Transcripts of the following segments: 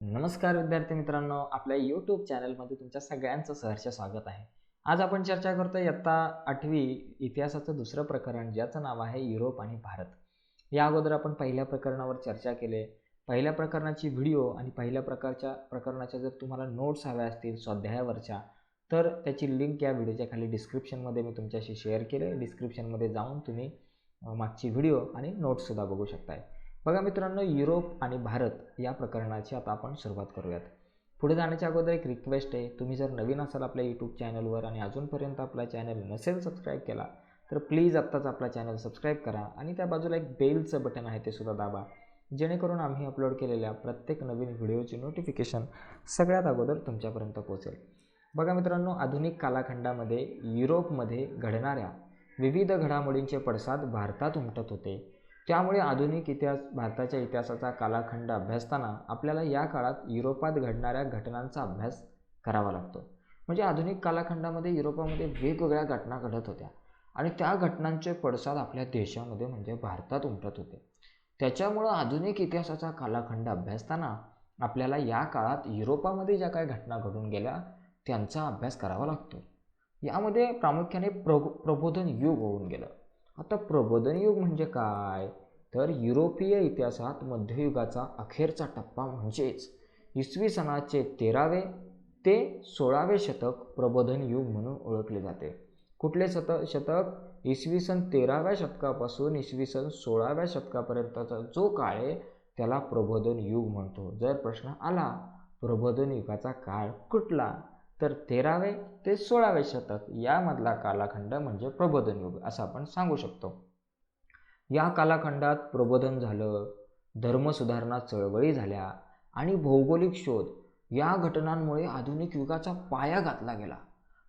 नमस्कार विद्यार्थी मित्रांनो आपल्या यूट्यूब चॅनलमध्ये तुमच्या सगळ्यांचं सहर्ष स्वागत आहे. आज आपण चर्चा करतो इयत्ता आठवी इतिहासाचं दुसरं प्रकरण ज्याचं नाव आहे युरोप आणि भारत. या अगोदर आपण पहिल्या प्रकरणावर चर्चा केले. पहिल्या प्रकरणाची व्हिडिओ आणि पहिल्या प्रकारच्या प्रकरणाच्या जर तुम्हाला नोट्स हव्या असतील स्वाध्यायावरच्या तर त्याची लिंक या व्हिडिओच्या खाली डिस्क्रिप्शनमध्ये मी तुमच्याशी शेअर केले. डिस्क्रिप्शनमध्ये जाऊन तुम्ही मागची व्हिडिओ आणि नोट्ससुद्धा बघू शकताय. बघा मित्रांनो युरोप आणि भारत या प्रकरणाची आता आपण सुरुवात करूयात. पुढे जाण्याच्या अगोदर एक रिक्वेस्ट आहे. तुम्ही जर नवीन असाल आपल्या यूट्यूब चॅनलवर आणि अजूनपर्यंत आपला चॅनल नसेल सबस्क्राईब केला तर प्लीज आत्ताच आपला चॅनल सबस्क्राईब करा आणि त्या बाजूला एक बेलचं बटन आहे ते सुद्धा दाबा जेणेकरून आम्ही अपलोड केलेल्या प्रत्येक नवीन व्हिडिओची नोटिफिकेशन सगळ्यात अगोदर तुमच्यापर्यंत पोहोचेल. बघा मित्रांनो आधुनिक कालाखंडामध्ये युरोपमध्ये घडणाऱ्या विविध घडामोडींचे पडसाद भारतात उमटत होते. त्यामुळे आधुनिक इतिहास भारताच्या इतिहासाचा कालखंड अभ्यासताना आपल्याला या काळात युरोपात घडणाऱ्या घटनांचा अभ्यास करावा लागतो. म्हणजे आधुनिक कालखंडामध्ये युरोपामध्ये वेगवेगळ्या घटना घडत होत्या. आणि त्या घटनांचे पडसाद आपल्या देशामध्ये म्हणजे भारतात उमटत होते. त्याच्यामुळं आधुनिक इतिहासाचा कालखंड अभ्यासताना आपल्याला या काळात युरोपामध्ये ज्या काही घटना घडून गेल्या त्यांचा अभ्यास करावा लागतो. यामध्ये प्रामुख्याने प्र प्रबोधन युग होऊन गेलं. आता प्रबोधन युग म्हणजे काय? तर युरोपीय इतिहासात मध्ययुगाचा अखेरचा टप्पा म्हणजेच इसवी सणाचे तेरावे ते सोळावे शतक प्रबोधन युग म्हणून ओळखले जाते. कुठले शत शतक? इसवी सन तेराव्या शतकापासून इसवी सन सोळाव्या शतकापर्यंतचा जो काळ आहे त्याला प्रबोधन युग म्हणतो. जर प्रश्न आला प्रबोधन युगाचा काळ कुठला? तर तेरावे ते सोळावे शतक यामधला कालखंड म्हणजे प्रबोधन युग असं आपण सांगू शकतो. या कालखंडात प्रबोधन झालं धर्मसुधारणा चळवळी झाल्या आणि भौगोलिक शोध या घटनांमुळे आधुनिक युगाचा पाया घातला गेला.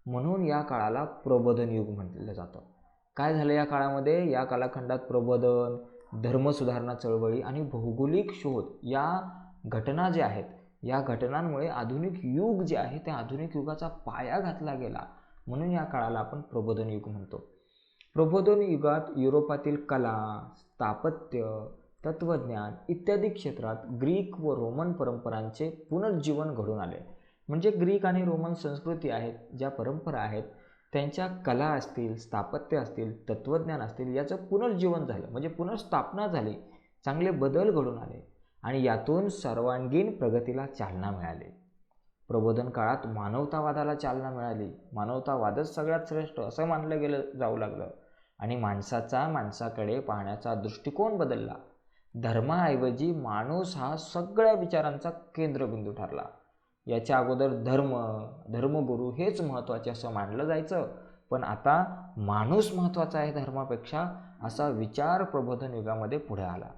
म्हणून या काळाला प्रबोधन युग म्हटलं जातं. काय झालं या काळामध्ये? या कालखंडात प्रबोधन धर्मसुधारणा चळवळी आणि भौगोलिक शोध या घटना ज्या आहेत या घटनांमुळे आधुनिक युग जे आहे त्या आधुनिक युगाचा पाया घातला गेला. म्हणून या काळाला आपण प्रबोधन युग म्हणतो. प्रबोधन युगात युरोपातील कला स्थापत्य तत्त्वज्ञान इत्यादी क्षेत्रात ग्रीक व रोमन परंपरांचे पुनर्जीवन घडून आले. म्हणजे ग्रीक आणि रोमन संस्कृती आहेत ज्या परंपरा आहेत त्यांच्या कला असतील स्थापत्य असतील तत्त्वज्ञान असतील याचं पुनर्जीवन झालं. म्हणजे पुनर्स्थापना झाली. चांगले बदल घडून आले. आणि यातून सर्वांगीण प्रगतीला चालना मिळाली. प्रबोधन काळात मानवतावादाला चालना मिळाली. मानवतावादच सगळ्यात श्रेष्ठ असं मानलं गेलं जाऊ लागलं. आणि माणसाचा माणसाकडे पाहण्याचा दृष्टिकोन बदलला. धर्माऐवजी माणूस हा सगळ्या विचारांचा केंद्रबिंदू ठरला. याच्या अगोदर धर्म धर्मगुरू हेच महत्त्वाचे असं मानलं जायचं. पण आता माणूस महत्त्वाचा आहे धर्मापेक्षा असा विचार प्रबोधन युगामध्ये पुढे आला.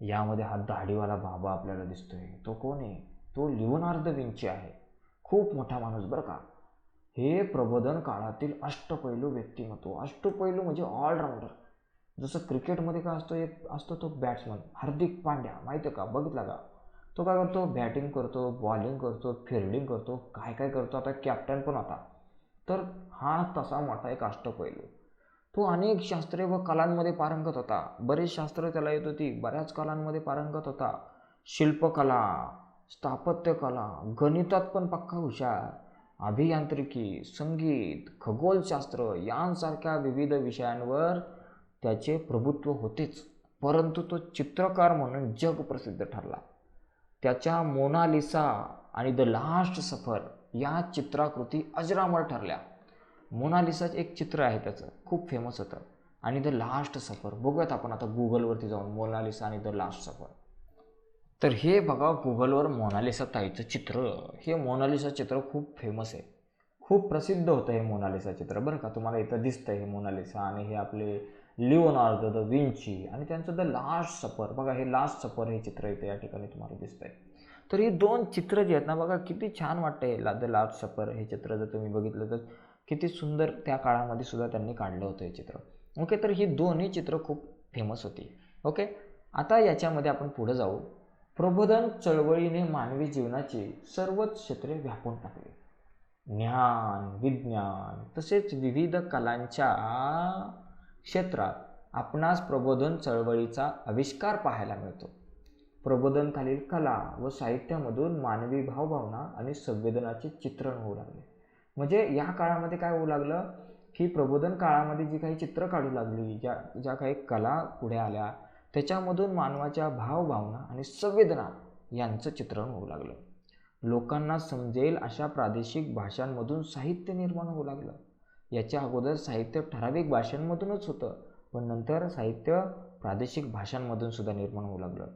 यामध्ये हा दाढीवाला बाबा आपल्याला दिसतोय. तो कोण आहे? तो लिओनार्द विंची आहे. खूप मोठा माणूस बरं का. हे प्रबोधन काळातील अष्टपैलू व्यक्तिमत्व. अष्टपैलू म्हणजे ऑलराऊंडर जसं क्रिकेटमध्ये काय असतो एक असतो तो बॅट्समन हार्दिक पांड्या. माहिती आहे का? बघितला का? तो काय करतो? बॅटिंग करतो बॉलिंग करतो फिल्डिंग करतो काय काय करतो? आता कॅप्टन पण होता. तर हा तसा मोठा एक अष्टपैलू. तो अनेक शास्त्रे व कलांमध्ये पारंगत होता. बरेच शास्त्र त्याला येत होती. बऱ्याच कलांमध्ये पारंगत होता. शिल्पकला स्थापत्यकला गणितात पण पक्का हुशार अभियांत्रिकी संगीत खगोलशास्त्र यांसारख्या विविध विषयांवर त्याचे प्रभुत्व होतेच. परंतु तो चित्रकार म्हणून जगप्रसिद्ध ठरला. त्याच्या मोनालिसा आणि द लास्ट सफर या चित्राकृती अजरामर ठरल्या. मोनालिसाच एक चित्र आहे त्याचं. खूप फेमस होतं. आणि द लास्ट सफर. बघूयात आपण आता गुगलवरती जाऊन. मोनालिसा आणि द लास्ट सफर. तर हे बघा गुगलवर मोनालिसा ताईचं चित्र. हे मोनालिसा चित्र खूप फेमस आहे. खूप प्रसिद्ध होतं हे मोनालिसा चित्र. बरं का? तुम्हाला इथं दिसतं हे मोनालिसा आणि हे आपले लिओनार्द द विंची आणि त्यांचं द लास्ट सफर. बघा हे लास्ट सफर हे चित्र इथे या ठिकाणी तुम्हाला दिसतंय. तर ही दोन चित्र जी आहेत ना बघा किती छान वाटतंय. ला द लास्ट सफर हे चित्र जर तुम्ही बघितलं तर किती सुंदर त्या काळामध्ये सुद्धा त्यांनी काढलं होतं हे चित्र. ओके तर ही दोन्ही चित्र खूप फेमस होती. ओके आता याच्यामध्ये आपण पुढे जाऊ. प्रबोधन चळवळीने मानवी जीवनाची सर्वच क्षेत्रे व्यापून टाकली. ज्ञान विज्ञान तसेच विविध कलांच्या क्षेत्रात आपणास प्रबोधन चळवळीचा आविष्कार पाहायला मिळतो. प्रबोधनकालीन कला व साहित्यामधून मानवी भावभावना आणि संवेदनाचे चित्रण होऊ लागले. म्हणजे या काळामध्ये काय होऊ लागलं? की प्रबोधन काळामध्ये जी काही चित्र काढू लागली ज्या ज्या काही कला पुढे आल्या त्याच्यामधून मानवाच्या भावभावना आणि संवेदना यांचं चित्रण होऊ लागलं. लोकांना समजेल अशा प्रादेशिक भाषांमधून साहित्य निर्माण होऊ लागलं. याच्या अगोदर साहित्य ठराविक भाषांमधूनच होतं पण नंतर साहित्य प्रादेशिक भाषांमधून सुद्धा निर्माण होऊ लागलं.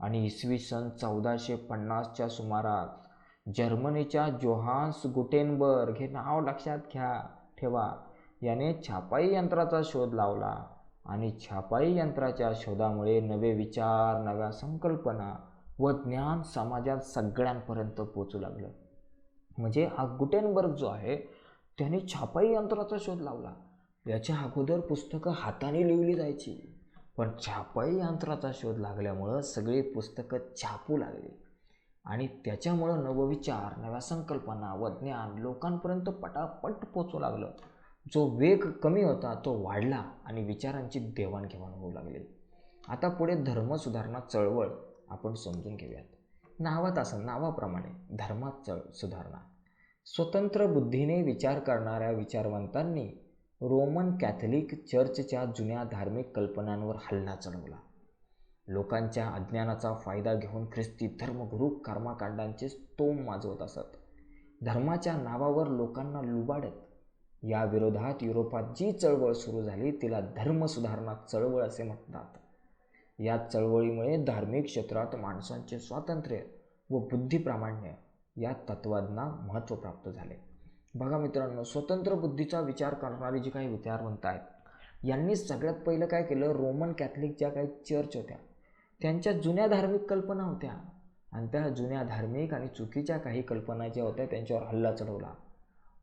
आणि इसवी सन चौदाशे पन्नासच्या सुमारास जर्मनीच्या जोहान्स गुटेनबर्ग हे नाव लक्षात घ्या ठेवा. याने छापाई यंत्राचा शोध लावला आणि छापाई यंत्राच्या शोधामुळे नवे विचार नव्या संकल्पना व ज्ञान समाजात सगळ्यांपर्यंत पोचू लागलं. म्हणजे हा गुटेनबर्ग जो आहे त्याने छापाई यंत्राचा शोध लावला. याच्या अगोदर पुस्तकं हाताने लिहिली जायची. पण छापाई यंत्राचा शोध लागल्यामुळं सगळी पुस्तकं छापू लागली. आणि त्याच्यामुळं नवविचार नव्या संकल्पना व ज्ञान लोकांपर्यंत पटापट पोचू लागलं. जो वेग कमी होता तो वाढला आणि विचारांची देवाणघेवाण होऊ लागली. आता पुढे धर्मसुधारणा चळवळ आपण समजून घेऊयात. नावात असं नावाप्रमाणे धर्मात चळ सुधारणा. स्वतंत्र बुद्धीने विचार करणाऱ्या विचारवंतांनी रोमन कॅथलिक चर्चच्या जुन्या धार्मिक कल्पनांवर हल्ला चढवला. लोकांच्या अज्ञानाचा फायदा घेऊन ख्रिस्ती धर्मगुरू कर्मकांडांचे स्तोम माजवत असत. धर्माच्या नावावर लोकांना लुबाडत या विरोधात युरोपात जी चळवळ सुरू झाली तिला धर्मसुधारणा चळवळ असे म्हणतात. या चळवळीमुळे धार्मिक क्षेत्रात माणसांचे स्वातंत्र्य व बुद्धिप्रामाण्य या तत्वांना महत्त्व प्राप्त झाले. बघा मित्रांनो स्वतंत्र बुद्धीचा विचार करणारे जे काही विचारवंत आहेत यांनी सगळ्यात पहिलं काय केलं? रोमन कॅथलिक ज्या काही चर्च होत्या. त्यांच्या जुन्या धार्मिक कल्पना होत्या. आणि त्या जुन्या धार्मिक आणि चुकीच्या काही कल्पना ज्या होत्या त्यांच्यावर हल्ला चढवला.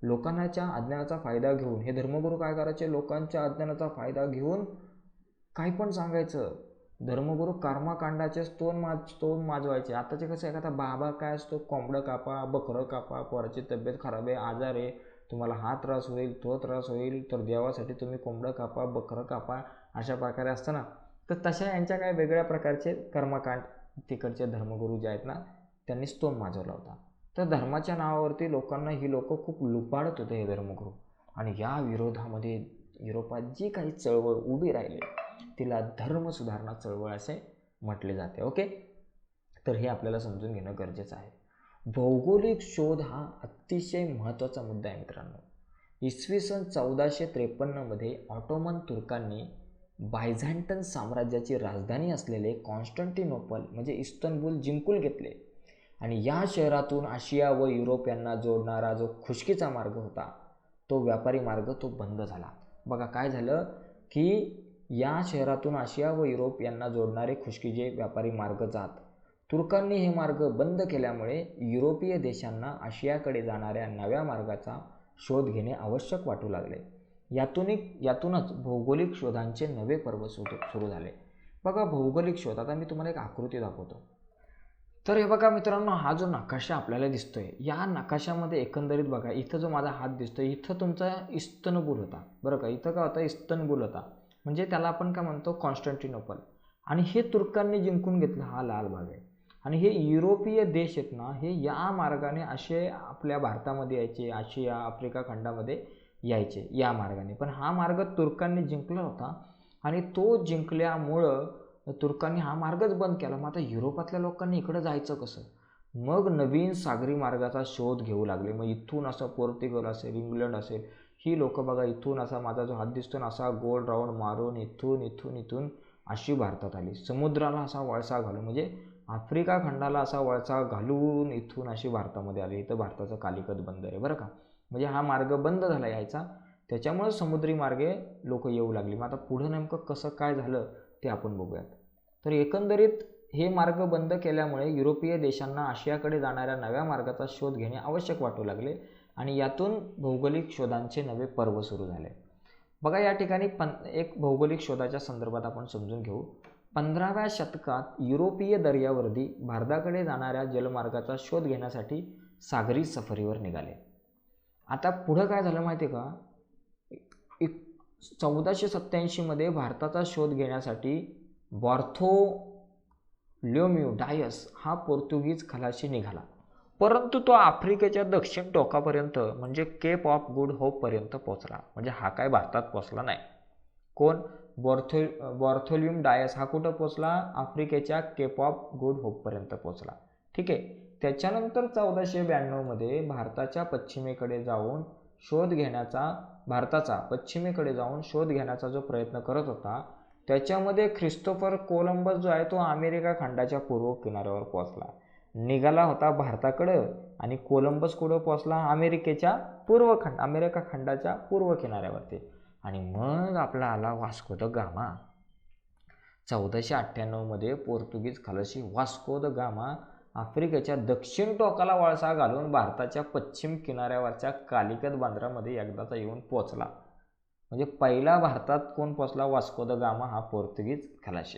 लोकांच्या अज्ञानाचा फायदा घेऊन हे धर्मगुरू काय करायचे लोकांच्या अज्ञानाचा फायदा घेऊन काही पण सांगायचं. धर्मगुरू कर्माकांडाचे स्तोन माज स्तोन माजवायचे. आताचे कसं एखादा बाबा काय असतो? कोंबडं कापा बकरं कापा पोराची तब्येत खराब आहे आजार आहे. तुम्हाला हा त्रास होईल तो त्रास होईल तर देवासाठी तुम्ही कोंबडं कापा बकरं कापा अशा प्रकारे असतं ना. तर तशा यांच्या काही वेगळ्या प्रकारचे कर्मकांड तिकडचे धर्मगुरू जे आहेत ना त्यांनी स्तोन माजवला होता. तर धर्माच्या नावावरती लोकांना ही लोक खूप लुपाडत होते हे धर्मगुरू. आणि या विरोधामध्ये युरोपात जी काही चळवळ उभी राहिली तिला धर्म सुधारणा चळवळ असे म्हटले जाते ओके? तर हे आपल्याला समजून घेणं गरजेचं आहे. भौगोलिक शोध हा अतिशय महत्त्वाचा मुद्दा आहे मित्रांनो. इसवी सन चौदाशे त्रेपन्नमध्ये ऑटोमन तुर्कांनी बायझॅन्टन साम्राज्याची राजधानी असलेले कॉन्स्टंटिनोपल म्हणजे इस्तनबुल जिंकून घेतले. आणि या शहरातून आशिया व युरोप यांना जोडणारा जो खुशकीचा मार्ग होता तो व्यापारी मार्ग तो बंद झाला. बघा काय झालं की या शहरातून आशिया व युरोप यांना जोडणारे खुशकीचे व्यापारी मार्ग जात तुर्कांनी हे मार्ग बंद केल्यामुळे युरोपीय देशांना आशियाकडे जाणाऱ्या नव्या मार्गाचा शोध घेणे आवश्यक वाटू लागले. यातून यातूनच भौगोलिक शोधांचे नवे पर्व सुरू सुरू झाले. बघा भौगोलिक शोध. आता मी तुम्हाला एक आकृती दाखवतो. तर हे बघा मित्रांनो हा जो नकाशा आपल्याला दिसतोय या नकाशामध्ये एकंदरीत बघा इथं जो माझा हात दिसतोय इथं तुमचा इस्तनबुल होता. बरं का? इथं का होता? इस्तनबुल होता. म्हणजे त्याला आपण काय म्हणतो? कॉन्स्टंटिनोपल. आणि हे तुर्कांनी जिंकून घेतलं हा लाल भाग आहे. आणि हे युरोपीय देश आहेत ना हे या मार्गाने असे आपल्या भारतामध्ये यायचे आशिया आफ्रिका खंडामध्ये यायचे या मार्गाने. पण हा मार्ग तुर्कांनी जिंकला होता आणि तो जिंकल्यामुळं तुर्कांनी हा मार्गच बंद केला. मग आता युरोपातल्या लोकांनी इकडं जायचं कसं? मग नवीन सागरी मार्गाचा शोध घेऊ लागले. मग इथून असं पोर्तुगल असेल इंग्लंड असेल ही लोक बघा इथून असा माझा जो हात दिसतो ना असा गोल राऊंड मारून इथून इथून इथून अशी भारतात आली. समुद्राला असा वळसा घालून म्हणजे आफ्रिका खंडाला असा वळसा घालून इथून अशी भारतामध्ये आली. इथं भारताचं कालिकत बंदर आहे बरं का? म्हणजे हा मार्ग बंद झाला यायचा. त्याच्यामुळे समुद्री मार्गे लोक येऊ लागली. मग आता पुढं नेमकं कसं काय झालं ते आपण बघूयात. तर एकंदरीत हे मार्ग बंद केल्यामुळे युरोपीय देशांना आशियाकडे जाणाऱ्या नव्या मार्गाचा शोध घेणे आवश्यक वाटू लागले आणि यातून भौगोलिक शोधांचे नवे पर्व सुरू झाले. बघा या ठिकाणी पं एक भौगोलिक शोधाच्या संदर्भात आपण समजून घेऊ. पंधराव्या शतकात युरोपीय दर्यावर्दी भारताकडे जाणाऱ्या जलमार्गाचा शोध घेण्यासाठी सागरी सफरीवर निघाले. आता पुढं काय झालं माहिती आहे का? एक चौदाशे सत्त्याऐंशीमध्ये भारताचा शोध घेण्यासाठी बॉर्थो ल्योम्यू डायस हा पोर्तुगीज खलाशी निघाला. परंतु तो आफ्रिकेच्या दक्षिण टोकापर्यंत म्हणजे केप ऑफ गुड होपपर्यंत पोचला म्हणजे हा काय भारतात पोचला नाही. कोण? बॉर्थो बॉर्थोल्युम डायस हा कुठं पोचला आफ्रिकेच्या केप ऑफ गुड होपपर्यंत पोचला ठीक आहे? त्याच्यानंतर चौदाशे ब्याण्णवमध्ये भारताच्या पश्चिमेकडे जाऊन शोध घेण्याचा भारताचा पश्चिमेकडे जाऊन शोध घेण्याचा जो प्रयत्न करत होता त्याच्यामध्ये ख्रिस्तोफर कोलंबस जो आहे तो अमेरिका खंडाच्या पूर्व किनाऱ्यावर पोहोचला. निघाला होता भारताकडं आणि कोलंबस कुठं पोहोचला? अमेरिकेच्या पूर्व खंड अमेरिका खंडाच्या पूर्व किनाऱ्यावरती. आणि मग आपला आला वास्को द गामा. चौदाशे अठ्ठ्याण्णवमध्ये पोर्तुगीज खलाशी वास्को द गामा आफ्रिकेच्या दक्षिण टोकाला वळसा घालून भारताच्या पश्चिम किनाऱ्यावरच्या कालिकत बांद्रामध्ये एकदाचा येऊन पोचला म्हणजे पहिला भारतात कोण पोचला वास्को द गामा हा पोर्तुगीज खलाशी.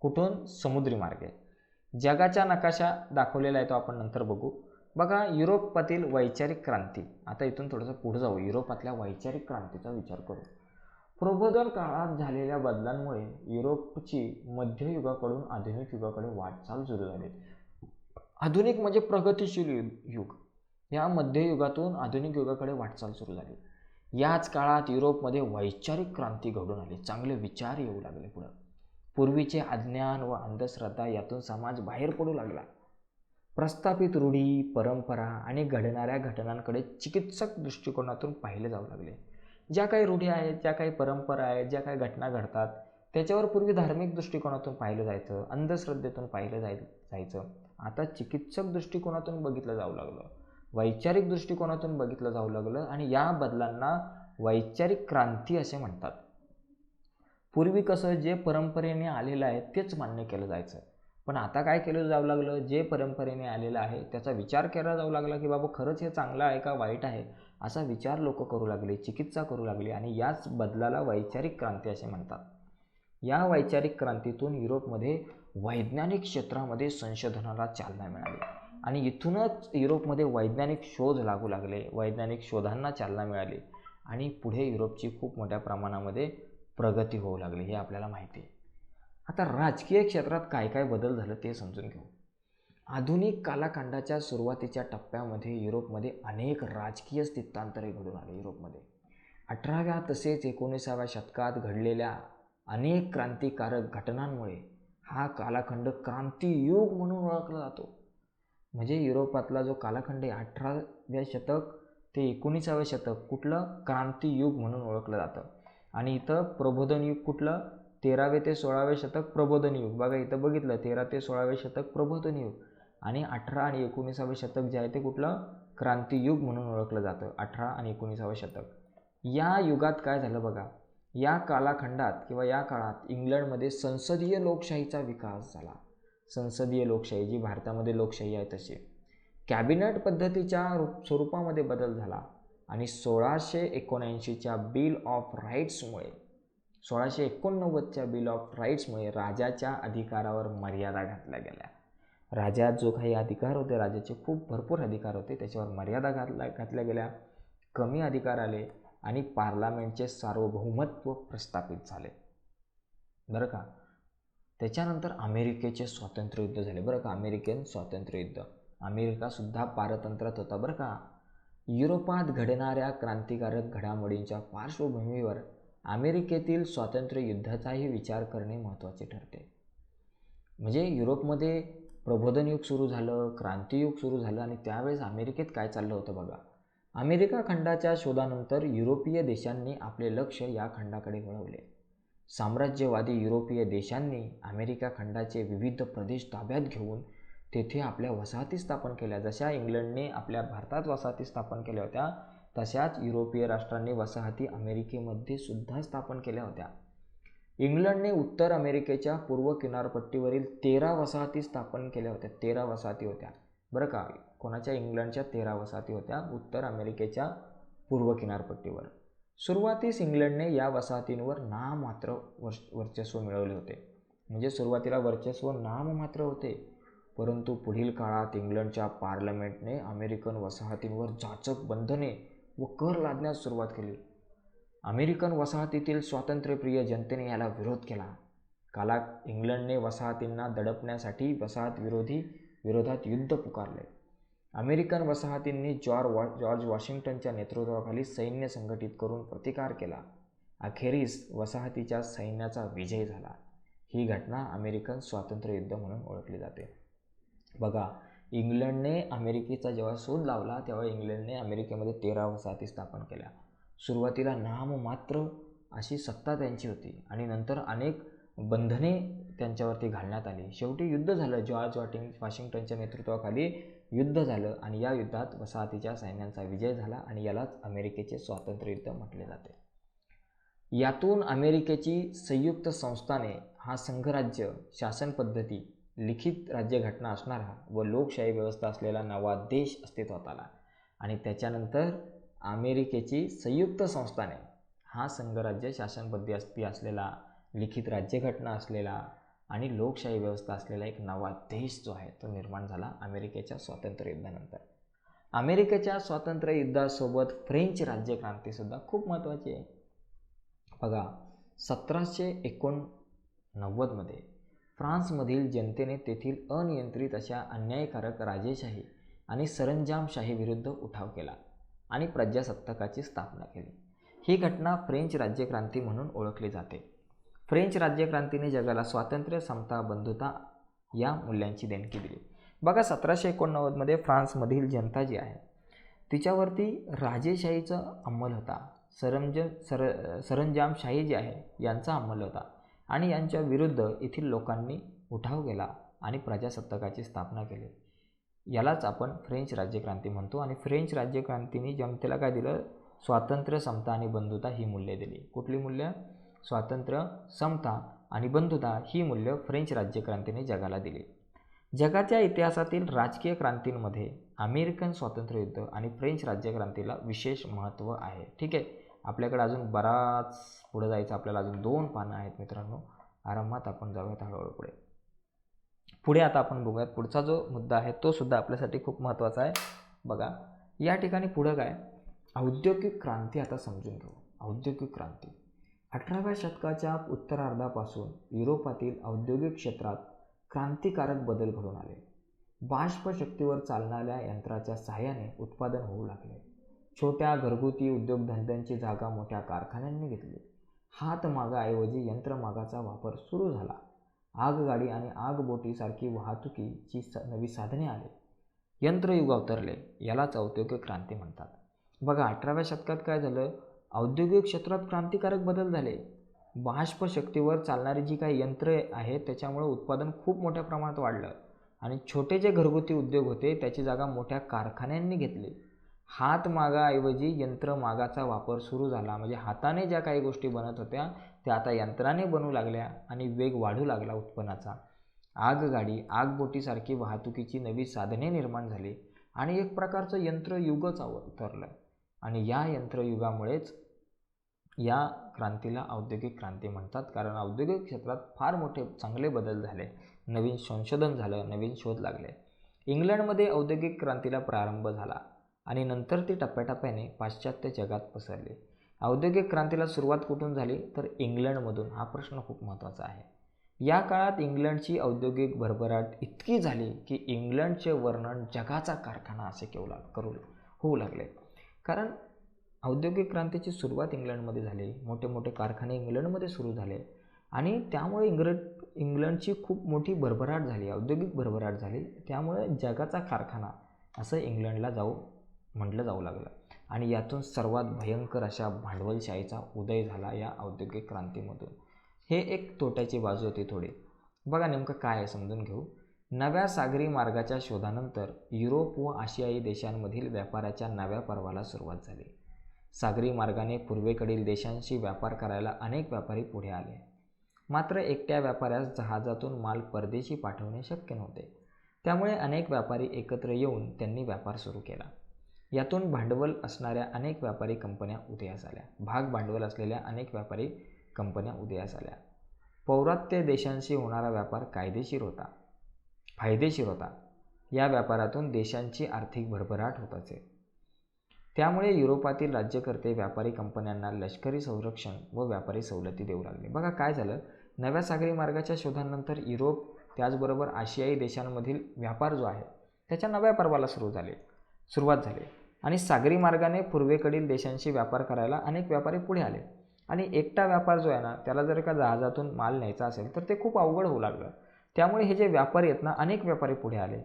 कुठून? समुद्री मार्गे. जगाच्या नकाशा दाखवलेला आहे तो आपण नंतर बघू. बघा युरोपातील वैचारिक क्रांती. आता इथून थोडंसं पुढे जाऊ. युरोपातल्या वैचारिक क्रांतीचा विचार करू. प्रबोधन काळात झालेल्या बदलांमुळे युरोपची मध्ययुगाकडून आधुनिक युगाकडे वाटचाल सुरू झाली. आधुनिक म्हणजे प्रगतिशील युग युग. या मध्ययुगातून आधुनिक युगाकडे वाटचाल सुरू झाली. याच काळात युरोपमध्ये वैचारिक क्रांती घडून आली. चांगले विचार येऊ लागले पुढं. पूर्वीचे अज्ञान व अंधश्रद्धा यातून समाज बाहेर पडू लागला. प्रस्थापित रूढी परंपरा आणि घडणाऱ्या घटनांकडे चिकित्सक दृष्टिकोनातून पाहिले जाऊ लागले. ज्या काही रूढी आहेत ज्या काही परंपरा आहेत ज्या काही घटना घडतात त्याच्यावर पूर्वी धार्मिक दृष्टिकोनातून पाहिलं जायचं अंधश्रद्धेतून पाहिलं जाय जायचं. आता चिकित्सक दृष्टिकोनातून बघितलं जाऊ लागलं. वैचारिक दृष्टिकोनातून बघितलं जाऊ लागलं आणि या बदलांना वैचारिक क्रांती असे म्हणतात. पूर्वी कसं जे परंपरेने आलेलं आहे तेच मान्य केलं जायचं. पण आता काय केलं जाऊ लागलं? जे परंपरेने आलेलं आहे त्याचा विचार केला जाऊ लागला की बाबा खरंच हे चांगलं आहे का वाईट आहे? असा विचार लोक करू लागले चिकित्सा करू लागली आणि याच बदलाला वैचारिक क्रांती असे म्हणतात. या वैचारिक क्रांतीतून युरोपमध्ये वैज्ञानिक क्षेत्रामध्ये संशोधनाला चालना मिळाली. आणि इथूनच युरोपमध्ये वैज्ञानिक शोध लागू लागले. वैज्ञानिक शोधांना चालना मिळाली. आणि पुढे युरोपची खूप मोठ्या प्रमाणामध्ये प्रगती होऊ लागली हे आपल्याला माहिती आहे. आता राजकीय क्षेत्रात काय काय बदल झालं ते समजून घेऊ. आधुनिक कालाखंडाच्या सुरुवातीच्या टप्प्यामध्ये युरोपमध्ये अनेक राजकीय स्थित्तांतरे घडून आले. युरोपमध्ये अठराव्या तसेच एकोणीसाव्या शतकात घडलेल्या अनेक क्रांतिकारक घटनांमुळे हा कालखंड क्रांतियुग म्हणून ओळखला जातो. म्हणजे युरोपातला जो कालखंड आहे अठराव्या शतक ते एकोणीसाव्या शतक कुठलं? क्रांतियुग म्हणून ओळखलं जातं. आणि इथं प्रबोधन युग कुठलं? तेरावे ते सोळावे शतक प्रबोधन युग. बघा इथं बघितलं तेरा ते सोळावे शतक प्रबोधन युग. आणि अठरा आणि एकोणीसावे शतक जे आहे ते कुठलं? क्रांतियुग म्हणून ओळखलं जातं अठरा आणि एकोणीसावं शतक. या युगात काय झालं बघा? या कालाखंडात किंवा या काळात इंग्लंडमध्ये संसदीय लोकशाहीचा विकास झाला. संसदीय लोकशाही जी भारतामध्ये लोकशाही आहे तशी. कॅबिनेट पद्धतीच्या स्वरूपामध्ये बदल झाला आणि सोळाशे एकोणऐंशीच्या बिल ऑफ राईट्समुळे सोळाशे एकोणनव्वदच्या बिल ऑफ राईट्समुळे राजाच्या अधिकारावर मर्यादा घातल्या गेल्या. राजात जो काही अधिकार होते राजाचे खूप भरपूर अधिकार होते त्याच्यावर मर्यादा घातल्या घातल्या गेल्या. कमी अधिकार आले आणि पार्लामेंटचे सार्वभौमत्व प्रस्थापित झाले. बरं का? त्याच्यानंतर अमेरिकेचे स्वातंत्र्य युद्ध झाले. बरं का? अमेरिकन स्वातंत्र्य युद्ध. अमेरिकासुद्धा पारतंत्र्यात होता बरं का? युरोपात घडणाऱ्या क्रांतिकारक घडामोडींच्या पार्श्वभूमीवर अमेरिकेतील स्वातंत्र्य युद्धाचाही विचार करणे महत्त्वाचे ठरते. म्हणजे युरोपमध्ये प्रबोधन युग सुरू झालं क्रांतियुग सुरू झालं आणि त्यावेळेस अमेरिकेत काय चाललं होतं बघा? अमेरिका खंडाच्या शोधानंतर युरोपीय देशांनी आपले लक्ष या खंडाकडे वळवले. साम्राज्यवादी युरोपीय देशांनी अमेरिका खंडाचे विविध प्रदेश ताब्यात घेऊन तेथे आपल्या वसाहती स्थापन केल्या. जशा इंग्लंडने आपल्या भारतात वसाहती स्थापन केल्या होत्या तशाच युरोपीय राष्ट्रांनी वसाहती अमेरिकेमध्ये सुद्धा स्थापन केल्या होत्या. इंग्लंडने उत्तर अमेरिकेच्या पूर्व किनारपट्टीवरील तेरा वसाहती स्थापन केल्या होत्या. तेरा वसाहती होत्या. बरं का? कोणाच्या इंग्लंडच्या तेरा वसाहती होत्या? उत्तर अमेरिकेच्या पूर्व किनारपट्टीवर. सुरुवातीस इंग्लंडने या वसाहतींवर नाममात्र वर्ष वर्चस्व मिळवले होते. म्हणजे सुरुवातीला वर्चस्व नाममात्र होते. परंतु पुढील काळात इंग्लंडच्या पार्लमेंटने अमेरिकन वसाहतींवर जाचक बंधने व कर लादण्यास सुरुवात केली. अमेरिकन वसाहतीतील स्वातंत्र्यप्रिय जनतेने याला विरोध केला. काला इंग्लंडने वसाहतींना दडपण्यासाठी वसाहत विरोधी विरोधात युद्ध पुकारले. अमेरिकन वसाहतींनी जॉर्ज वॉ जॉर्ज वॉशिंग्टनच्या नेतृत्वाखाली सैन्य संघटित करून प्रतिकार केला. अखेरीस वसाहतीच्या सैन्याचा विजय झाला. ही घटना अमेरिकन स्वातंत्र्य युद्ध म्हणून ओळखली जाते. बघा इंग्लंडने अमेरिकेचा जेव्हा शोध लावला तेव्हा इंग्लंडने अमेरिकेमध्ये तेरा वसाहती स्थापन केल्या. सुरुवातीला नाममात्र अशी सत्ता त्यांची होती आणि नंतर अनेक बंधने त्यांच्यावरती घालण्यात आली. शेवटी युद्ध झालं. जॉर्ज वॉटिंग वॉशिंग्टनच्या नेतृत्वाखाली युद्ध झालं आणि या युद्धात वसाहतीच्या सैन्यांचा विजय झाला आणि यालाच अमेरिकेचे स्वातंत्र्य युद्ध म्हटले जाते. यातून अमेरिकेची संयुक्त संस्थाने हा संघराज्य शासन पद्धती लिखित राज्यघटना असणारा व लोकशाही व्यवस्था असलेला नवा देश अस्तित्वात आला आणि त्याच्यानंतर अमेरिकेची संयुक्त संस्थाने हा संघराज्य शासन पद्धती असलेला लिखित राज्यघटना असलेला आणि लोकशाही व्यवस्था असलेला एक नवा देश जो आहे तो निर्माण झाला अमेरिकेच्या स्वातंत्र्य युद्धानंतर. अमेरिकेच्या स्वातंत्र्य युद्धासोबत फ्रेंच राज्यक्रांतीसुद्धा खूप महत्त्वाची आहे. बघा सतराशे एकोणनव्वदमध्ये फ्रान्समधील जनतेने तेथील अनियंत्रित अशा अन्यायकारक राजेशाही आणि सरंजामशाही विरुद्ध उठाव केला आणि प्रजासत्ताकाची स्थापना केली. ही घटना फ्रेंच राज्यक्रांती म्हणून ओळखली जाते. फ्रेंच राज्यक्रांतीने जगाला स्वातंत्र्य समता बंधुता या मूल्यांची देणगी दिली. बघा सतराशे एकोणनव्वदमध्ये फ्रान्समधील जनता जी आहे तिच्यावरती राजेशाहीचा अंमल होता. सरंज सर सरंजामशाही जी आहे यांचा अंमल होता. आणि यांच्या विरुद्ध येथील लोकांनी उठाव केला आणि प्रजासत्ताकाची स्थापना केली. यालाच आपण फ्रेंच राज्यक्रांती म्हणतो. आणि फ्रेंच राज्यक्रांतीने जनतेला काय दिलं? स्वातंत्र्य समता आणि बंधुता ही मूल्ये दिली. कुठली मूल्य? स्वातंत्र्य समता आणि बंधुता ही मूल्य फ्रेंच राज्यक्रांतीने जगाला दिली. जगाच्या इतिहासातील राजकीय क्रांतींमध्ये अमेरिकन स्वातंत्र्ययुद्ध आणि फ्रेंच राज्यक्रांतीला विशेष महत्त्व आहे. ठीक आहे? आपल्याकडे अजून बराच पुढं जायचं आपल्याला अजून दोन पानं आहेत मित्रांनो. आरामात आपण जाऊयात हळूहळू पुढे. पुढे आता आपण बघूयात पुढचा जो मुद्दा आहे तो सुद्धा आपल्यासाठी खूप महत्त्वाचा आहे. बघा या ठिकाणी पुढं काय? औद्योगिक क्रांती आता समजून घेऊ. औद्योगिक क्रांती. अठराव्या शतकाच्या उत्तरार्धापासून युरोपातील औद्योगिक क्षेत्रात क्रांतिकारक बदल घडून आले. बाष्प शक्तीवर चालणाऱ्या यंत्राच्या सहाय्याने उत्पादन होऊ लागले. छोट्या घरगुती उद्योगधंद्यांची जागा मोठ्या कारखान्यांनी घेतली. हातमागाऐवजी यंत्रमागाचा वापर सुरू झाला. आगगाडी आणि आगबोटीसारखी वाहतुकीची स नवी साधने आली. यंत्रयुग अवतरले यालाच औद्योगिक क्रांती म्हणतात. बघा अठराव्या शतकात काय झालं? औद्योगिक क्षेत्रात क्रांतिकारक बदल झाले. बाष्प शक्तीवर चालणारी जी काही यंत्रे आहेत त्याच्यामुळे उत्पादन खूप मोठ्या प्रमाणात वाढलं आणि छोटे जे घरगुती उद्योग होते त्याची जागा मोठ्या कारखान्यांनी घेतली. हातमागाऐवजी यंत्रमागाचा वापर सुरू झाला. म्हणजे हाताने ज्या काही गोष्टी बनत होत्या त्या आता यंत्राने बनू लागल्या आणि वेग वाढू लागला उत्पन्नाचा. आगगाडी आगबोटीसारखी वाहतुकीची नवी साधने निर्माण झाली आणि एक प्रकारचं यंत्रयुगच अवतरलं. आणि या यंत्रयुगामुळेच या क्रांतीला औद्योगिक क्रांती म्हणतात. कारण औद्योगिक क्षेत्रात फार मोठे चांगले बदल झाले. नवीन संशोधन झालं नवीन शोध लागले. इंग्लंडमध्ये औद्योगिक क्रांतीला प्रारंभ झाला आणि नंतर ती टप्प्याटप्प्याने पाश्चात्य जगात पसरली. औद्योगिक क्रांतीला सुरुवात कुठून झाली? तर इंग्लंडमधून हा प्रश्न खूप महत्त्वाचा आहे. या काळात इंग्लंडची औद्योगिक भरभराट इतकी झाली की इंग्लंडचे वर्णन जगाचा कारखाना असे केऊ लाग करू होऊ लागले. कारण औद्योगिक क्रांतीची सुरुवात इंग्लंडमध्ये झाली. मोठे मोठे कारखाने इंग्लंडमध्ये सुरू झाले. आणि त्यामुळे इंग्रज इंग्लंडची खूप मोठी भरभराट झाली. औद्योगिक भरभराट झाली. त्यामुळे जगाचा कारखाना असं इंग्लंडला जाऊ म्हटलं जाऊ लागलं. आणि यातून सर्वात भयंकर अशा भांडवलशाहीचा उदय झाला या औद्योगिक क्रांतीमधून. हे एक तोट्याची बाजू होती थोडी. बघा नेमकं काय आहे समजून घेऊ. नव्या सागरी मार्गाच्या शोधानंतर युरोप व आशियाई देशांमधील व्यापाराच्या नव्या पर्वाला सुरुवात झाली. सागरी मार्गाने पूर्वेकडील देशांशी व्यापार करायला अनेक व्यापारी पुढे आले. मात्र एकट्या व्यापाऱ्यास जहाजातून माल परदेशी पाठवणे शक्य नव्हते. त्यामुळे अनेक व्यापारी एकत्र येऊन त्यांनी व्यापार सुरू केला. यातून भांडवल असणाऱ्या अनेक व्यापारी कंपन्या उदयास आल्या भाग भांडवल असलेल्या अनेक व्यापारी कंपन्या उदयास आल्या पौरात्य देशांशी होणारा व्यापार कायदेशीर होता. फायदेशीर होता. या व्यापारातून देशांची आर्थिक भरभराट होत असे. त्यामुळे युरोपातील राज्यकर्ते व्यापारी कंपन्यांना लष्करी संरक्षण व व्यापारी सवलती देऊ लागले. बघा काय झालं? नव्या सागरी मार्गाच्या शोधानंतर युरोप त्याचबरोबर आशियाई देशांमधील व्यापार जो आहे त्याच्या नव्या पर्वाला सुरू झाले सुरुवात झाली. आणि सागरी मार्गाने पूर्वेकडील देशांशी व्यापार करायला अनेक व्यापारी पुढे आले. आणि एकटा व्यापार जो आहे ना त्याला जर का जहाजातून माल न्यायचा असेल तर ते खूप अवघड होऊ लागलं. त्यामुळे हे जे व्यापारी आहेत ना अनेक व्यापारी पुढे आले.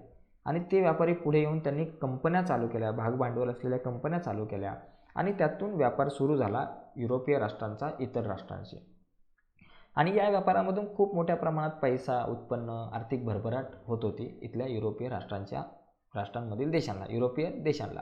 आणि ते व्यापारी पुढे येऊन त्यांनी कंपन्या चालू केल्या भागभांडवल असलेल्या कंपन्या चालू केल्या. आणि त्यातून व्यापार सुरू झाला युरोपीय राष्ट्रांचा इतर राष्ट्रांशी. आणि या व्यापारामधून खूप मोठ्या प्रमाणात पैसा उत्पन्न आर्थिक भरभराट होत होती इथल्या युरोपीय राष्ट्रांच्या राष्ट्रांमधील देशांना युरोपीय देशांना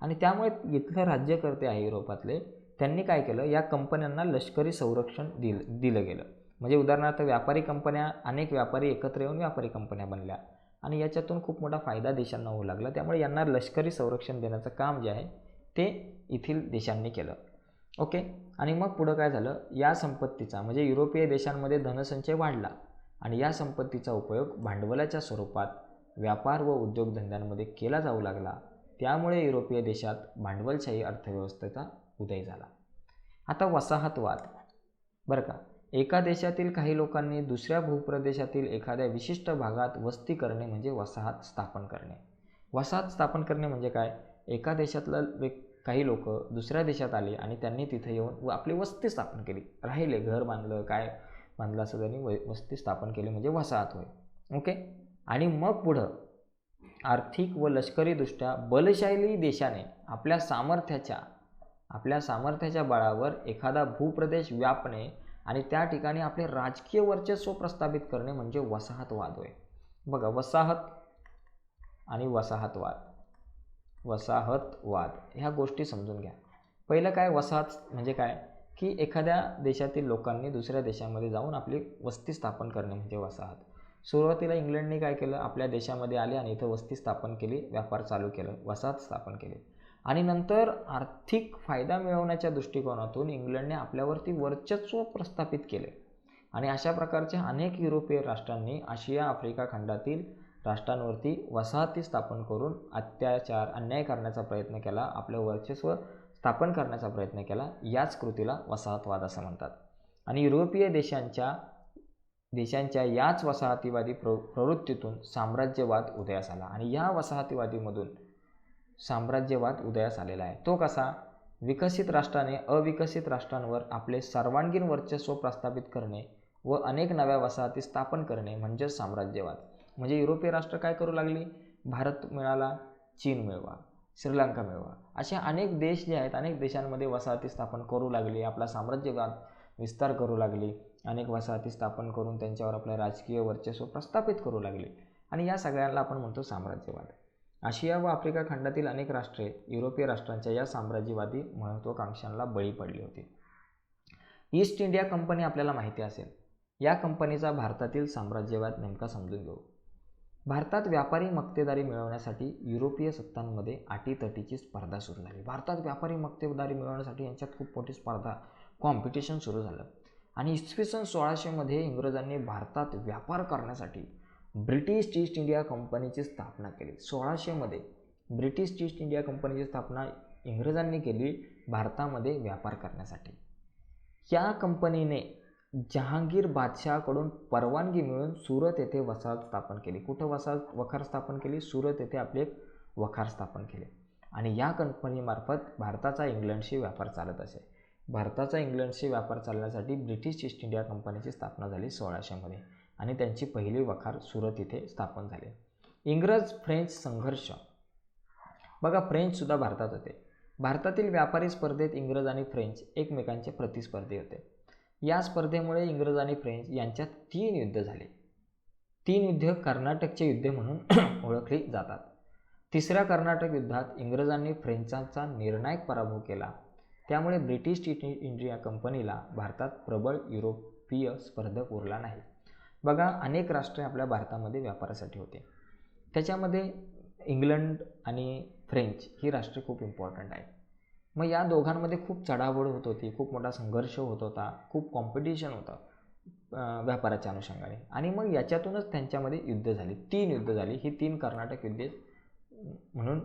आणि त्यामुळे इथलं राज्यकर्ते आहे युरोपातले त्यांनी काय केलं या कंपन्यांना लष्करी संरक्षण दिल दिलं गेलं. म्हणजे उदाहरणार्थ व्यापारी कंपन्या अनेक व्यापारी एकत्र येऊन व्यापारी कंपन्या बनल्या. आणि याच्यातून खूप मोठा फायदा देशांना होऊ लागला. त्यामुळे यांना लष्करी संरक्षण देण्याचं काम जे आहे ते येथील देशांनी केलं. ओके? आणि मग पुढं काय झालं? या संपत्तीचा म्हणजे युरोपीय देशांमध्ये धनसंचय वाढला. आणि या संपत्तीचा उपयोग भांडवलाच्या स्वरूपात व्यापार व उद्योगधंद्यांमध्ये केला जाऊ लागला. त्यामुळे युरोपीय देशात भांडवलशाही अर्थव्यवस्थेचा उदय झाला. आता वसाहतवाद. बरं का? एका देशातील काही लोकांनी दुसऱ्या भूप्रदेशातील एखाद्या विशिष्ट भागात वस्ती करणे म्हणजे वसाहत स्थापन करणे. वसाहत स्थापन करणे म्हणजे काय? एका देशातलं व्यक् काही लोक दुसऱ्या देशात आले आणि त्यांनी तिथे येऊन व आपली वस्ती स्थापन केली. राहिले घर बांधलं काय बांधलं असं त्यांनी व वस्ती स्थापन केली म्हणजे वसाहत होय. ओके? आणि मग पुढं आर्थिक व लष्करीदृष्ट्या बलशाली देशाने आपल्या सामर्थ्याच्या आपल्या सामर्थ्याच्या बळावर एखादा भूप्रदेश व्यापणे आणि त्या ठिकाणी आपले राजकीय वर्चस्व प्रस्थापित करणे म्हणजे वसाहतवाद होय. बघा वसाहत आणि वसाहतवाद. वसाहतवाद ह्या गोष्टी समजून घ्या. पहिलं काय वसाहत म्हणजे काय? की एखाद्या देशातील लोकांनी दुसऱ्या देशामध्ये जाऊन आपली वस्ती स्थापन करणे म्हणजे वसाहत. सुरुवातीला इंग्लंडने काय केलं? आपल्या देशामध्ये आले आणि इथं वस्ती स्थापन केली व्यापार चालू केलं वसाहत स्थापन केली. आणि नंतर आर्थिक फायदा मिळवण्याच्या दृष्टिकोनातून इंग्लंडने आपल्यावरती वर्चस्व प्रस्थापित केले. आणि अशा प्रकारच्या अनेक युरोपीय राष्ट्रांनी आशिया आफ्रिका खंडातील राष्ट्रांवरती वसाहती स्थापन करून अत्याचार अन्याय करण्याचा प्रयत्न केला आपलं वर्चस्व स्थापन करण्याचा प्रयत्न केला याच कृतीला वसाहतवाद असं म्हणतात. आणि युरोपीय देशांच्या देशांच्या याच वसाहतीवादी प्र प्रवृत्तीतून साम्राज्यवाद उदयास आला. आणि या वसाहतीवादीमधून साम्राज्यवाद उदयास आलेला आहे. तो कसा? विकसित राष्ट्राने अविकसित राष्ट्रांवर आपले सर्वांगीण वर्चस्व प्रस्थापित करणे व अनेक नव्या वसाहती स्थापन करणे म्हणजेच साम्राज्यवाद. म्हणजे युरोपीय राष्ट्र काय करू लागली? भारत मिळाला चीन मिळवा श्रीलंका मिळवा. असे अनेक देश जे आहेत अनेक देशांमध्ये वसाहती स्थापन करू लागली आपला साम्राज्यवाद विस्तार करू लागली अनेक वसाहती स्थापन करून त्यांच्यावर आपलं राजकीय वर्चस्व प्रस्थापित करू लागले. आणि या सगळ्यांना आपण म्हणतो साम्राज्यवाद. आशिया व आफ्रिका खंडातील अनेक राष्ट्रे युरोपीय राष्ट्रांच्या या साम्राज्यवादी महत्त्वाकांक्षांना बळी पडली होती. ईस्ट इंडिया कंपनी आपल्याला माहिती असेल. या कंपनीचा भारतातील साम्राज्यवाद नेमका समजून घेऊ. भारतात व्यापारी मक्तेदारी मिळवण्यासाठी युरोपीय सत्तांमध्ये आटीतटीची स्पर्धा सुरू झाली. भारतात व्यापारी मक्तेदारी मिळवण्यासाठी यांच्यात खूप मोठी स्पर्धा कॉम्पिटिशन सुरू झालं. आणि इसवी सन सोळाशेमध्ये इंग्रजांनी भारतात व्यापार करण्यासाठी ब्रिटिश ईस्ट इंडिया कंपनीची स्थापना केली. सोळाशेमध्ये ब्रिटिश ईस्ट इंडिया कंपनीची स्थापना इंग्रजांनी केली भारतामध्ये व्यापार करण्यासाठी. या कंपनीने जहांगीर बादशहाकडून परवानगी मिळून सुरत येथे वसाहत स्थापन केली. कुठं वसाहत? वखार स्थापन केली. सुरत येथे आपले वखार स्थापन केले. आणि या कंपनीमार्फत भारताचा इंग्लंडशी व्यापार चालत असे. भारताचा इंग्लंडशी व्यापार चालण्यासाठी ब्रिटिश ईस्ट इंडिया कंपनीची स्थापना झाली सोळाशेमध्ये आणि त्यांची पहिली वखार सुरत इथे स्थापन झाले. इंग्रज फ्रेंच संघर्ष. बघा फ्रेंचसुद्धा भारतात होते. भारतातील व्यापारी स्पर्धेत इंग्रज आणि फ्रेंच एकमेकांचे प्रतिस्पर्धी होते. या स्पर्धेमुळे इंग्रज आणि फ्रेंच यांच्यात तीन युद्ध झाले. तीन युद्ध कर्नाटकचे युद्ध म्हणून ओळखली जातात. तिसऱ्या कर्नाटक युद्धात इंग्रजांनी फ्रेंचांचा निर्णायक पराभव केला. त्यामुळे ब्रिटिश इंडिया कंपनीला भारतात प्रबळ युरोपीय स्पर्धक उरला नाही. बघा अनेक राष्ट्रे आपल्या भारतामध्ये व्यापारासाठी होते. त्याच्यामध्ये इंग्लंड आणि फ्रेंच ही राष्ट्रे खूप इम्पॉर्टंट आहेत. मग या दोघांमध्ये खूप चढावड होत होती खूप मोठा संघर्ष होत होता खूप कॉम्पिटिशन होतं व्यापाराच्या अनुषंगाने. आणि मग याच्यातूनच त्यांच्यामध्ये युद्ध झाली. तीन युद्ध झाली. ही तीन कर्नाटक युद्धे म्हणून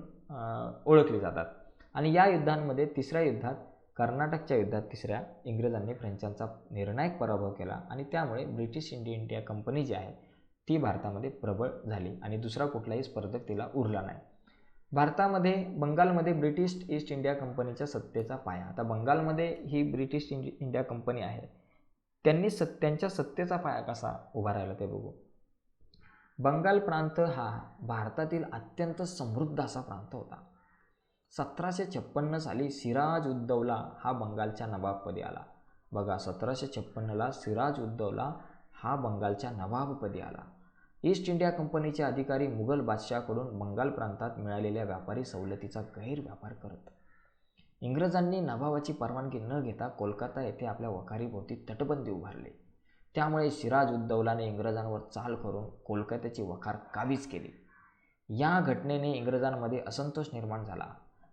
ओळखली जातात. आणि या युद्धांमध्ये तिसऱ्या युद्धात कर्नाटकच्या युद्धात तिसऱ्या इंग्रजांनी फ्रेंचांचा निर्णायक पराभव केला आणि त्यामुळे ब्रिटिश इंडिया इंडिया कंपनी जी आहे ती भारतामध्ये प्रबळ झाली आणि दुसरा कुठलाही स्पर्धक तिला उरला नाही. भारतामध्ये बंगालमध्ये ब्रिटिश ईस्ट इंडिया कंपनीच्या सत्तेचा पाया. आता बंगालमध्ये ही ब्रिटिश इंडि इंडिया कंपनी आहे. त्यांनी सत् त्यांच्या सत्तेचा पाया कसा उभा राहिला ते बघू. बंगाल प्रांत हा भारतातील अत्यंत समृद्ध असा प्रांत होता. सतराशे छप्पन्न साली सिराज उद्दौला हा बंगालच्या नवाबपदी आला. बघा सतराशे छप्पन्नला सिराज उद्दौला हा बंगालच्या नवाबपदी आला. ईस्ट इंडिया कंपनीचे अधिकारी मुघल बादशहाकडून बंगाल प्रांतात मिळालेल्या व्यापारी सवलतीचा गैरव्यापार करत. इंग्रजांनी नवाबाची परवानगी न घेता कोलकाता येथे आपल्या वखारीभोवती तटबंदी उभारली. त्यामुळे सिराज उद्दौलाने इंग्रजांवर चाल करून कोलकात्याची वखार काबीज केली. या घटनेने इंग्रजांमध्ये असंतोष निर्माण झाला.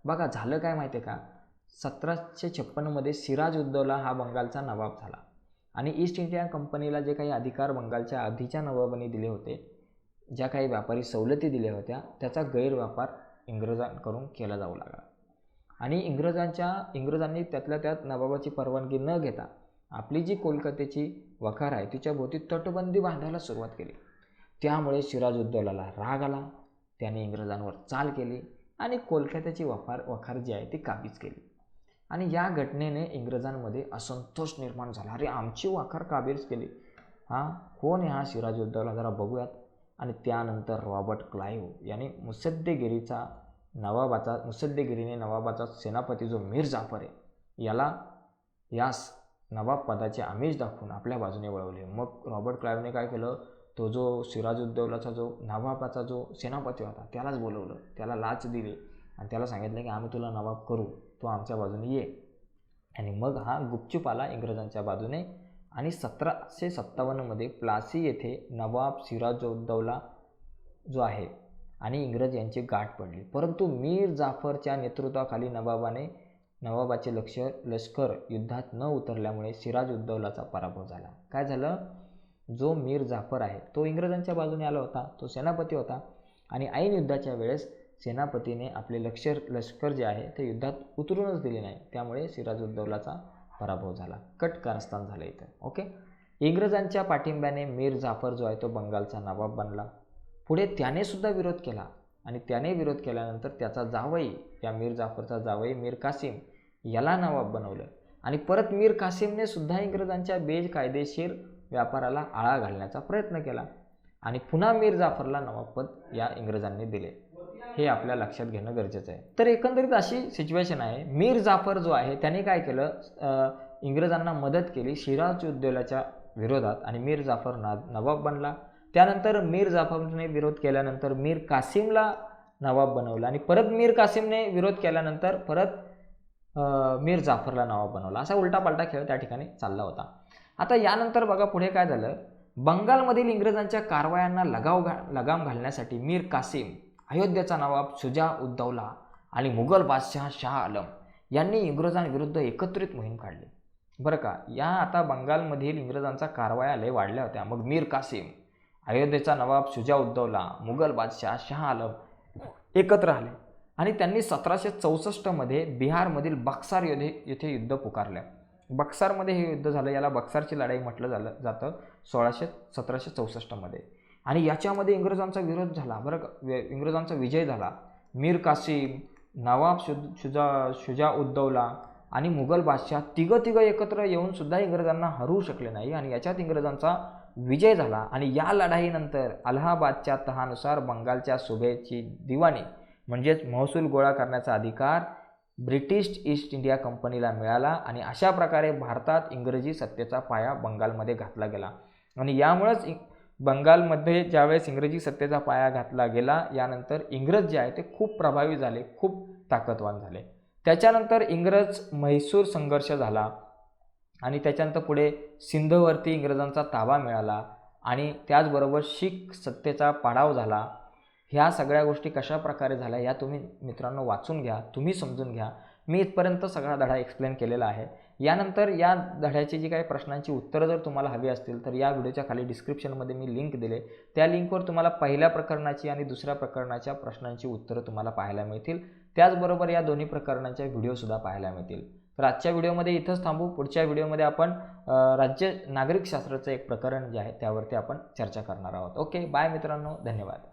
बघा झालं काय माहिती आहे का? सतराशे छप्पनमध्ये सिराज उद्दौला हा बंगालचा नवाब झाला. आणि ईस्ट इंडिया कंपनीला जे काही अधिकार बंगालच्या आधीच्या नवाबांनी दिले होते ज्या काही व्यापारी सवलती दिल्या होत्या त्याचा गैरव्यापार इंग्रजांकडून केला जाऊ लागला. आणि इंग्रजांच्या इंग्रजांनी त्यातल्या त्यात नवाबाची परवानगी न घेता आपली जी कोलकात्याची वखार आहे तिच्या भोवती तटबंदी बांधायला सुरुवात केली. त्यामुळे सिराजुद्दौलाला राग आला त्याने इंग्रजांवर चाल केली. आणि कोलकात्याची वफार वखार जी आहे ती काबीज केली. आणि या घटनेने इंग्रजांमध्ये असंतोष निर्माण झाला. अरे आमची वखार काबीज केली. हां कोण आहे हा सिराजुद्दौला जरा बघूयात. आणि त्यानंतर रॉबर्ट क्लाईव्ह यांनी मुसद्देगिरीचा नवाबाचा मुसद्देगिरीने नवाबाचा सेनापती जो मीर जाफर आहे याला यास नवाब पदाचे आमिष दाखवून आपल्या बाजूने वळवले. मग रॉबर्ट क्लाईव्हने काय केलं? तो जो सिराजुद्दौलाचा जो नवाबाचा जो सेनापती होता त्यालाच बोलवलं. त्याला लाच दिली आणि त्याला सांगितलं की आम्ही तुला नवाब करू. तो आमच्या बाजूने ये. आणि मग हा गुपचूप आला इंग्रजांच्या बाजूने आणि सतराशे सत्तावन्नमध्ये प्लासी येथे नवाब सिराजुद्दौला जो आहे आणि इंग्रज यांची गाठ पडली. परंतु मीर जाफरच्या नेतृत्वाखाली नवाबाने नवाबाचे लक्ष लष्कर युद्धात न उतरल्यामुळे सिराज उद्दौलाचा पराभव झाला. काय झालं? जो मीर जाफर आहे तो इंग्रजांच्या बाजूने आला होता तो सेनापती होता आणि ऐन युद्धाच्या वेळेस सेनापतीने आपले लक्ष लष्कर जे आहे ते युद्धात उतरूनच दिले नाही. त्यामुळे सिराजुद्दौलाचा पराभव झाला. कट कारस्थान झालं इथं. ओके? इंग्रजांच्या पाठिंब्याने मीर जाफर जो आहे तो बंगालचा नवाब बनला. पुढे त्याने सुद्धा विरोध केला आणि त्याने विरोध केल्यानंतर त्याचा जावई या मीर जाफरचा जावई मीर कासिम याला नवाब बनवलं. आणि परत मीर कासिमने सुद्धा इंग्रजांच्या बेज कायदेशीर व्यापाराला आळा घालण्याचा प्रयत्न केला. आणि पुन्हा मीर जाफरला नवाबपद या इंग्रजांनी दिले. हे आपल्या लक्षात घेणं गरजेचं आहे. तर एकंदरीत अशी सिच्युएशन आहे. मीर जाफर जो आहे त्याने काय केलं? इंग्रजांना मदत केली शिराज उद्दौलाच्या विरोधात आणि मीर जाफर ना नवाब बनला. त्यानंतर मीर जाफरने विरोध केल्यानंतर मीर कासिमला नवाब बनवला आणि परत मीर कासिमने विरोध केल्यानंतर परत मीर जाफरला नवाब बनवला. असा उलटापालटा खेळ त्या ठिकाणी चालला होता. आता यानंतर बघा पुढे काय झालं? बंगालमधील इंग्रजांच्या कारवायांना लगाव घा लगाम घालण्यासाठी मीर कासिम अयोध्येचा नवाब सुजा उद्दौला आणि मुघल बादशहा शाह आलम यांनी इंग्रजांविरुद्ध एकत्रित मोहीम काढली. बरं का या आता बंगालमधील इंग्रजांचा कारवाया लय वाढल्या होत्या. मग मीर कासिम अयोध्येचा नवाब सुजा उद्दौला मुघल बादशाह शाह आलम एकत्र आले आणि त्यांनी सतराशे चौसष्टमध्ये बिहारमधील बक्सार येथे येथे युद्ध पुकारलं. बक्सारमध्ये हे युद्ध झालं याला बक्सारची लढाई म्हटलं झालं जातं सोळाशे सतराशे चौसष्टमध्ये. आणि याच्यामध्ये इंग्रजांचा विरोध झाला बरं का? इंग्रजांचा विजय झाला. मीर कासिम नवाब शु शुजा शुजा उद्दौला आणि मुघल बादशाह तिघं तिघं एकत्र येऊनसुद्धा इंग्रजांना हरवू शकले नाही आणि याच्यात इंग्रजांचा विजय झाला. आणि या लढाईनंतर अलाहाबादच्या तहानुसार बंगालच्या सुभेची दिवाणी म्हणजेच महसूल गोळा करण्याचा अधिकार ब्रिटिश ईस्ट इंडिया कंपनीला मिळाला आणि अशा प्रकारे भारतात इंग्रजी सत्तेचा पाया बंगालमध्ये घातला गेला. आणि यामुळंच बंगालमध्ये ज्यावेळेस इंग्रजी सत्तेचा पाया घातला गेला यानंतर इंग्रज जे आहे ते खूप प्रभावी झाले खूप ताकदवान झाले. त्याच्यानंतर इंग्रज म्हैसूर संघर्ष झाला आणि त्याच्यानंतर पुढे सिंधवरती इंग्रजांचा ताबा मिळाला आणि त्याचबरोबर शीख सत्तेचा पाडाव झाला. ह्या सगळ्या गोष्टी कशा प्रकारे झाल्या या तुम्ही मित्रांनो वाचून घ्या तुम्ही समजून घ्या. मी इथपर्यंत सगळा धडा एक्सप्लेन केलेला आहे. यानंतर या धड्याची जी काही प्रश्नांची उत्तरं जर तुम्हाला हवी असतील तर या व्हिडिओच्या खाली डिस्क्रिप्शनमध्ये मी लिंक दिले. त्या लिंकवर तुम्हाला पहिल्या प्रकरणाची आणि दुसऱ्या प्रकरणाच्या प्रश्नांची उत्तरं तुम्हाला पाहायला मिळतील. त्याचबरोबर या दोन्ही प्रकरणांच्या व्हिडिओसुद्धा पाहायला मिळतील. तर आजच्या व्हिडिओमध्ये इथंच थांबू. पुढच्या व्हिडिओमध्ये आपण राज्य नागरिकशास्त्राचं एक प्रकरण जे आहे त्यावरती आपण चर्चा करणार आहोत. ओके बाय मित्रांनो. धन्यवाद.